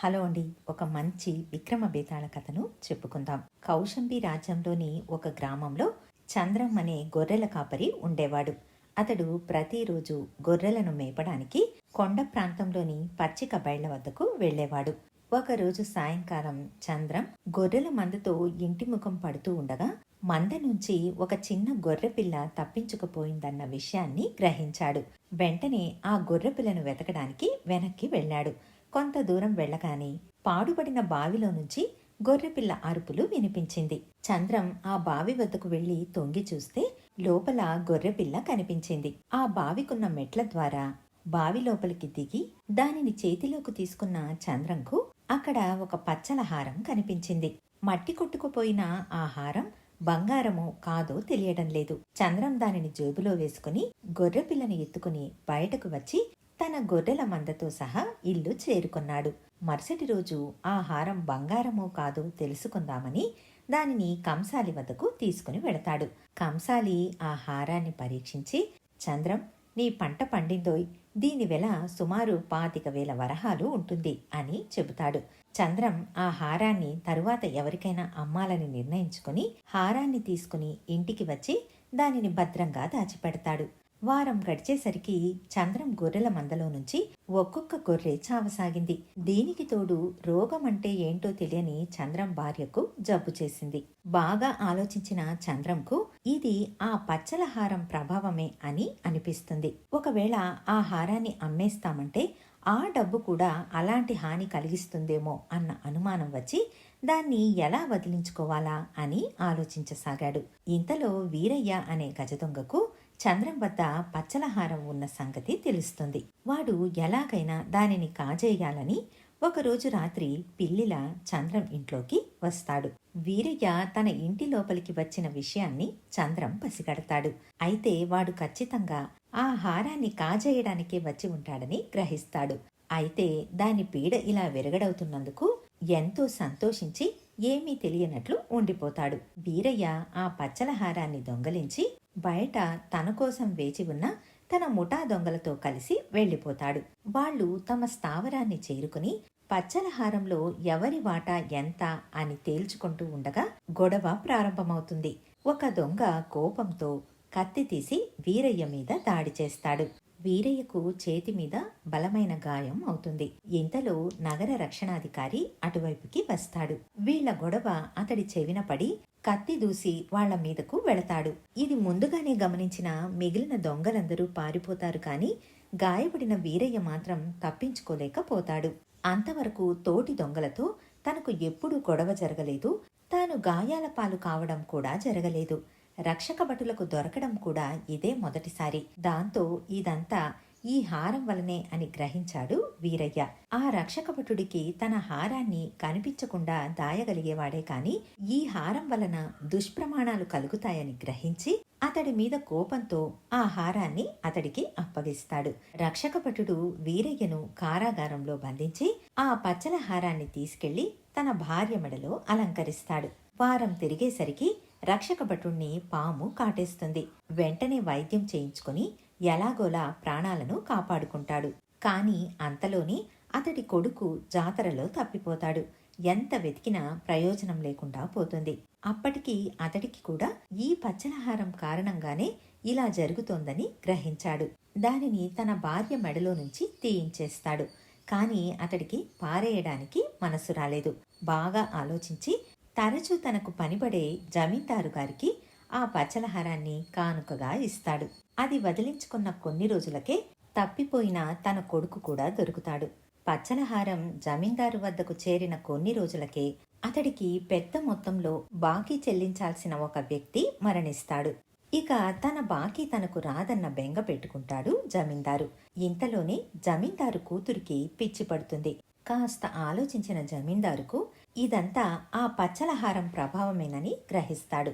Hello అండి. ఒక మంచి విక్రమ బేతాళ కథను చెప్పుకుందాం. కౌశంబి రాజ్యంలోని ఒక గ్రామంలో చంద్రం అనే గొర్రెల కాపరి ఉండేవాడు. అతడు ప్రతిరోజు గొర్రెలను మేపడానికి కొండ ప్రాంతంలోని పచ్చిక బయళ్ళ వద్దకు వెళ్ళేవాడు. ఒకరోజు సాయంకాలం చంద్రం గొర్రెల మందతో ఇంటి ముఖం పడుతూ ఉండగా మంద నుంచి ఒక చిన్న గొర్రెపిల్ల తప్పించుకుపోయిందన్న విషయాన్ని గ్రహించాడు. వెంటనే ఆ గొర్రెపిల్లను వెతకడానికి వెనక్కి వెళ్ళాడు. కొంత దూరం వెళ్ళగానే పాడుపడిన బావిలో నుంచి గొర్రెపిల్ల అరుపులు వినిపించింది. చంద్రం ఆ బావి వద్దకు వెళ్ళి తొంగి చూస్తే లోపల గొర్రెపిల్ల కనిపించింది. ఆ బావికున్న మెట్ల ద్వారా బావి లోపలికి దిగి దానిని చేతిలోకి తీసుకున్న చంద్రంకు అక్కడ ఒక పచ్చల హారం కనిపించింది. మట్టి కొట్టుకుపోయిన ఆ హారం బంగారమో కాదో తెలియడం లేదు. చంద్రం దానిని జేబులో వేసుకుని గొర్రెపిల్లని ఎత్తుకుని బయటకు వచ్చి తన గొర్రెల మందతో సహా ఇల్లు చేరుకున్నాడు. మరుసటి రోజు ఆ హారం బంగారమో కాదో తెలుసుకుందామని దానిని కంసాలి వద్దకు తీసుకుని వెళతాడు. కంసాలి ఆ హారాన్ని పరీక్షించి చంద్రం నీ పంట పండిందోయ్. దీని వెల సుమారు పాతిక వేల వరహాలు ఉంటుంది అని చెబుతాడు. చంద్రం ఆ హారాన్ని తరువాత ఎవరికైనా అమ్మాలని నిర్ణయించుకుని హారాన్ని తీసుకుని ఇంటికి వచ్చి దానిని భద్రంగా దాచిపెడతాడు. వారం గడిచేసరికి చంద్రం గొర్రెల మందలో నుంచి ఒక్కొక్క గొర్రె చావసాగింది. దీనికి తోడు రోగం అంటే ఏంటో తెలియని చంద్రం భార్యకు జబ్బు చేసింది. బాగా ఆలోచించిన చంద్రంకు ఇది ఆ పచ్చల హారం ప్రభావమే అని అనిపిస్తుంది. ఒకవేళ ఆ హారాన్ని అమ్మేస్తామంటే ఆ డబ్బు కూడా అలాంటి హాని కలిగిస్తుందేమో అన్న అనుమానం వచ్చి దాన్ని ఎలా వదిలించుకోవాలా అని ఆలోచించసాగాడు. ఇంతలో వీరయ్య అనే గజదొంగకు చంద్రం వద్ద పచ్చలహారం ఉన్న సంగతి తెలుస్తుంది. వాడు ఎలాగైనా దానిని కాజేయాలని ఒకరోజు రాత్రి పిల్లిల చంద్రం ఇంట్లోకి వస్తాడు. వీరయ్య తన ఇంటి లోపలికి వచ్చిన విషయాన్ని చంద్రం పసిగడతాడు. అయితే వాడు ఖచ్చితంగా ఆ హారాన్ని కాజేయడానికే వచ్చి ఉంటాడని గ్రహిస్తాడు. అయితే దాని పీడ ఇలా వెరగడవుతున్నందుకు ఎంతో సంతోషించి ఏమీ తెలియనట్లు ఉండిపోతాడు. వీరయ్య ఆ పచ్చల హారాన్ని దొంగలించి బయట తన కోసం వేచి ఉన్న తన ముఠా దొంగలతో కలిసి వెళ్ళిపోతాడు. వాళ్ళు తమ స్థావరాన్ని చేరుకుని పచ్చలహారంలో ఎవరి వాటా ఎంత అని తేల్చుకుంటూ ఉండగా గొడవ ప్రారంభమవుతుంది. ఒక దొంగ కోపంతో కత్తి తీసి వీరయ్య మీద దాడి చేస్తాడు. వీరయ్యకు చేతి మీద బలమైన గాయం అవుతుంది. ఇంతలో నగర రక్షణాధికారి అటువైపుకి వస్తాడు. వీళ్ళ గొడవ అతడి చెవిన పడి కత్తి దూసి వాళ్ళ మీదకు వెళతాడు. ఇది ముందుగానే గమనించిన మిగిలిన దొంగలందరూ పారిపోతారు కాని గాయపడిన వీరయ్య మాత్రం తప్పించుకోలేకపోతాడు. అంతవరకు తోటి దొంగలతో తనకు ఎప్పుడూ గొడవ జరగలేదు. తాను గాయాల పాలు కావడం కూడా జరగలేదు. రక్షక భటులకు దొరకడం కూడా ఇదే మొదటిసారి. దాంతో ఇదంతా ఈ హారం వలనే అని గ్రహించాడు వీరయ్య. ఆ రక్షకభటుడికి తన హారాన్ని కనిపించకుండా దాయగలిగేవాడే కాని ఈ హారం వలన దుష్ప్రమాణాలు కలుగుతాయని గ్రహించి అతడి మీద కోపంతో ఆ హారాన్ని అతడికి అప్పగిస్తాడు. రక్షకభటుడు వీరయ్యను కారాగారంలో బంధించి ఆ పచ్చల హారాన్ని తీసుకెళ్ళి తన భార్య మెడలో అలంకరిస్తాడు. వారం తిరిగేసరికి రక్షక భటుణ్ణి పాము కాటేస్తుంది. వెంటనే వైద్యం చేయించుకుని ఎలాగోలా ప్రాణాలను కాపాడుకుంటాడు. కానీ అంతలోని అతడి కొడుకు జాతరలో తప్పిపోతాడు. ఎంత వెతికినా ప్రయోజనం లేకుండా పోతుంది. అప్పటికి అతడికి కూడా ఈ పచ్చలహారం కారణంగానే ఇలా జరుగుతోందని గ్రహించాడు. దానిని తన భార్య మెడలో నుంచి తీయించేస్తాడు. కానీ అతడికి పారేయడానికి మనసు రాలేదు. బాగా ఆలోచించి తరచూ తనకు పనిపడే జమీందారు గారికి ఆ పచ్చలహారాన్ని కానుకగా ఇస్తాడు. అది వదిలించుకున్న కొన్ని రోజులకే తప్పిపోయిన తన కొడుకు కూడా దొరుకుతాడు. పచ్చలహారం జమీందారు వద్దకు చేరిన కొన్ని రోజులకే అతడికి పెద్ద మొత్తంలో బాకీ చెల్లించాల్సిన ఒక వ్యక్తి మరణిస్తాడు. ఇక తన బాకీ తనకు రాదన్న బెంగ పెట్టుకుంటాడు జమీందారు. ఇంతలోనే జమీందారు కూతురికి పిచ్చి పడుతుంది. కాస్త ఆలోచించిన జమీందారుకు ఇదంతా ఆ పచ్చలహారం ప్రభావమేనని గ్రహిస్తాడు.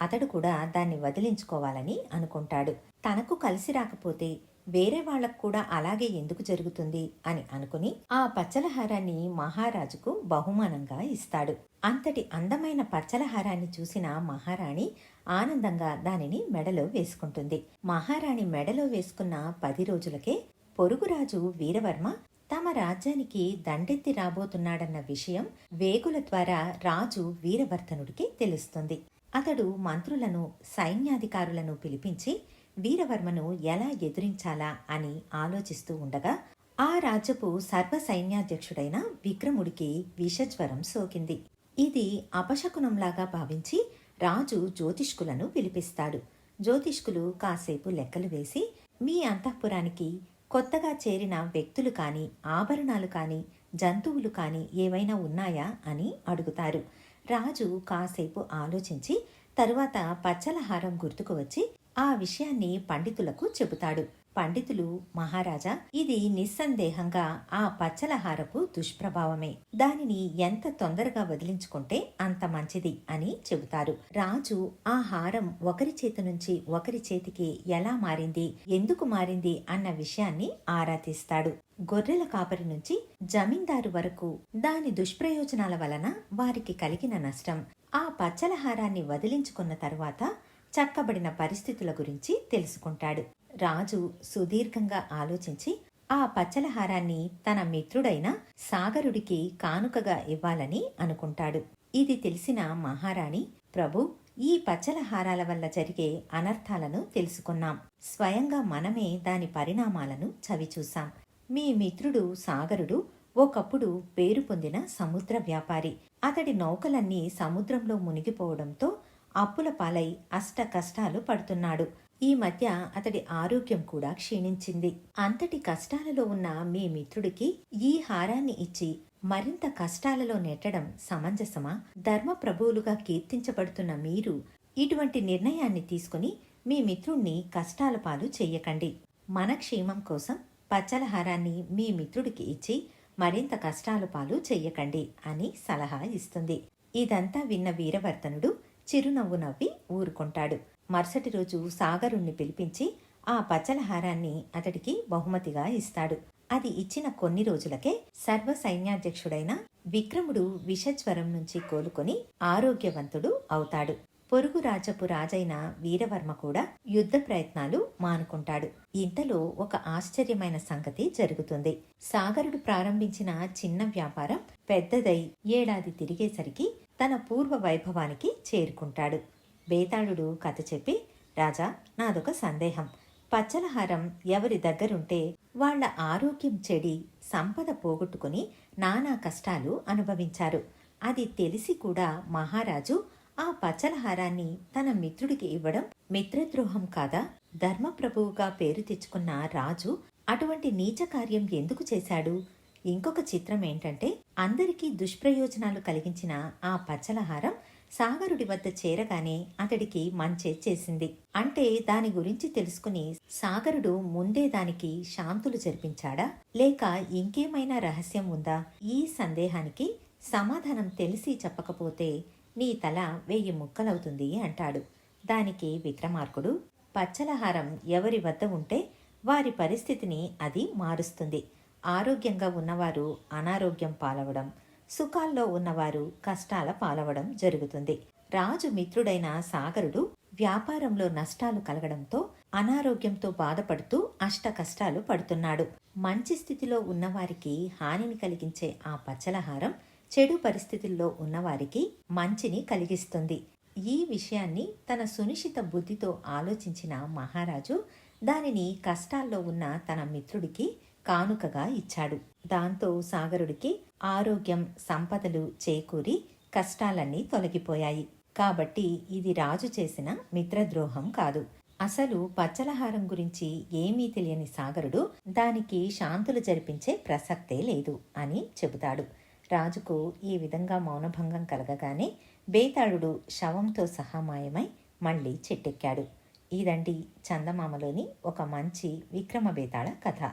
అతడు కూడా దాన్ని వదిలించుకోవాలని అనుకుంటాడు. తనకు కలిసి రాకపోతే వేరే వాళ్ళకు కూడా అలాగే ఎందుకు జరుగుతుంది అని అనుకుని ఆ పచ్చలహారాన్ని మహారాజుకు బహుమానంగా ఇస్తాడు. అంతటి అందమైన పచ్చలహారాన్ని చూసిన మహారాణి ఆనందంగా దానిని మెడలో వేసుకుంటుంది. మహారాణి మెడలో వేసుకున్న పది రోజులకే పొరుగురాజు వీరవర్మ తమ రాజ్యానికి దండెత్తి రాబోతున్నాడన్న విషయం వేగుల ద్వారా రాజు వీరవర్ధనుడికి తెలుస్తుంది. అతడు మంత్రులను సైన్యాధికారులను పిలిపించి వీరవర్మను ఎలా ఎదురించాలా అని ఆలోచిస్తూ ఉండగా ఆ రాజ్యపు సర్వ సైన్యాధ్యక్షుడైన విక్రముడికి విషజ్వరం సోకింది. ఇది అపశకునంలాగా భావించి రాజు జ్యోతిష్కులను పిలిపిస్తాడు. జ్యోతిష్కులు కాసేపు లెక్కలు వేసి మీ అంతఃపురానికి కొత్తగా చేరిన వ్యక్తులు కాని ఆభరణాలు కాని జంతువులు కాని ఏవైనా ఉన్నాయా అని అడుగుతారు. రాజు కాసేపు ఆలోచించి తరువాత పచ్చల హారం గుర్తుకు వచ్చి ఆ విషయాన్ని పండితులకు చెబుతాడు. పండితులు మహారాజా ఇది నిస్సందేహంగా ఆ పచ్చలహారపు దుష్ప్రభావమే. దానిని ఎంత తొందరగా వదిలించుకుంటే అంత మంచిది అని చెబుతారు. రాజు ఆ హారం ఒకరి చేతి నుంచి ఒకరి చేతికి ఎలా మారింది ఎందుకు మారింది అన్న విషయాన్ని ఆరా తీస్తాడు. గొర్రెల కాపరి నుంచి జమీందారు వరకు దాని దుష్ప్రయోజనాల వలన వారికి కలిగిన నష్టం. ఆ పచ్చలహారాన్ని వదిలించుకున్న తరువాత చక్కబడిన పరిస్థితుల గురించి తెలుసుకుంటాడు. రాజు సుదీర్ఘంగా ఆలోచించి ఆ పచ్చలహారాన్ని తన మిత్రుడైన సాగరుడికి కానుకగా ఇవ్వాలని అనుకుంటాడు. ఇది తెలిసిన మహారాణి ప్రభు ఈ పచ్చలహారాల వల్ల జరిగే అనర్థాలను తెలుసుకున్నాం. స్వయంగా మనమే దాని పరిణామాలను చవిచూశాం. మీ మిత్రుడు సాగరుడు ఒకప్పుడు పేరు పొందిన సముద్ర వ్యాపారి. అతడి నౌకలన్నీ సముద్రంలో మునిగిపోవడంతో అప్పుల పాలై అష్ట కష్టాలు పడుతున్నాడు. ఈ మధ్య అతడి ఆరోగ్యం కూడా క్షీణించింది. అంతటి కష్టాలలో ఉన్న మీ మిత్రుడికి ఈ హారాన్ని ఇచ్చి మరింత కష్టాలలో నెట్టడం సమంజసమా? ధర్మప్రభువులుగా కీర్తించబడుతున్న మీరు ఇటువంటి నిర్ణయాన్ని తీసుకుని మీ మిత్రుణ్ణి కష్టాల పాలు చెయ్యకండి మన క్షేమం కోసం పచ్చలహారాన్ని మీ మిత్రుడికి ఇచ్చి మరింత కష్టాల పాలు చెయ్యకండి అని సలహా ఇస్తుంది. ఇదంతా విన్న వీరవర్ధనుడు చిరునవ్వు నవ్వి ఊరుకుంటాడు. మరుసటి రోజు సాగరుణ్ణి పిలిపించి ఆ పచ్చలహారాన్ని అతడికి బహుమతిగా ఇస్తాడు. అది ఇచ్చిన కొన్ని రోజులకే సర్వ సైన్యాధ్యక్షుడైన విక్రముడు విషజ్వరం నుంచి కోలుకొని ఆరోగ్యవంతుడు అవుతాడు. పొరుగు రాజపు రాజైన వీరవర్మ కూడా యుద్ధ ప్రయత్నాలు మానుకుంటాడు. ఇంతలో ఒక ఆశ్చర్యమైన సంగతి జరుగుతుంది. సాగరుడు ప్రారంభించిన చిన్న వ్యాపారం పెద్దదై ఏడాది తిరిగేసరికి తన పూర్వ వైభవానికి చేరుకుంటాడు. బేతాళుడు కథ చెప్పి రాజా నాదొక సందేహం. పచ్చలహారం ఎవరి దగ్గరుంటే వాళ్ళ ఆరోగ్యం చెడి సంపద పోగొట్టుకుని నానా కష్టాలు అనుభవించారు. అది తెలిసి కూడా మహారాజు ఆ పచ్చలహారాన్ని తన మిత్రుడికి ఇవ్వడం మిత్రద్రోహం కాదా? ధర్మప్రభువుగా పేరు తెచ్చుకున్న రాజు అటువంటి నీచ కార్యం ఎందుకు చేశాడు? ఇంకొక చిత్రం ఏంటంటే అందరికీ దుష్ప్రయోజనాలు కలిగించిన ఆ పచ్చలహారం సాగరుడి వద్ద చేరగానే అతడికి మంచే చేసింది. అంటే దాని గురించి తెలుసుకుని సాగరుడు ముందే దానికి శాంతులు జరిపించాడా? లేక ఇంకేమైనా రహస్యం ఉందా? ఈ సందేహానికి సమాధానం తెలిసి చెప్పకపోతే నీ తల వెయ్యి ముక్కలవుతుంది అంటాడు. దానికి విక్రమార్కుడు పచ్చలహారం ఎవరి వద్ద ఉంటే వారి పరిస్థితిని అది మారుస్తుంది. ఆరోగ్యంగా ఉన్నవారు అనారోగ్యం పాలవడం సుఖాల్లో ఉన్నవారు కష్టాల పాలవడం జరుగుతుంది. రాజు మిత్రుడైన సాగరుడు వ్యాపారంలో నష్టాలు కలగడంతో అనారోగ్యంతో బాధపడుతూ అష్ట కష్టాలు పడుతున్నాడు. మంచి స్థితిలో ఉన్నవారికి హానిని కలిగించే ఆ పచ్చలహారం చెడు పరిస్థితుల్లో ఉన్నవారికి మంచిని కలిగిస్తుంది. ఈ విషయాన్ని తన సునిశ్చిత బుద్ధితో ఆలోచించిన మహారాజు దానిని కష్టాల్లో ఉన్న తన మిత్రుడికి కానుకగా ఇచ్చాడు. దాంతో సాగరుడికి ఆరోగ్యం సంపదలు చేకూరి కష్టాలన్నీ తొలగిపోయాయి. కాబట్టి ఇది రాజు చేసిన మిత్రద్రోహం కాదు. అసలు పచ్చలహారం గురించి ఏమీ తెలియని సాగరుడు దానికి శాంతులు జరిపించే ప్రసక్తే లేదు అని చెబుతాడు. రాజుకు ఈ విధంగా మౌనభంగం కలగగానే బేతాళుడు శవంతో సహా మాయమై మళ్ళీ చెట్టెక్కాడు. ఇదండి చందమామలోని ఒక మంచి విక్రమ బేతాళ కథ.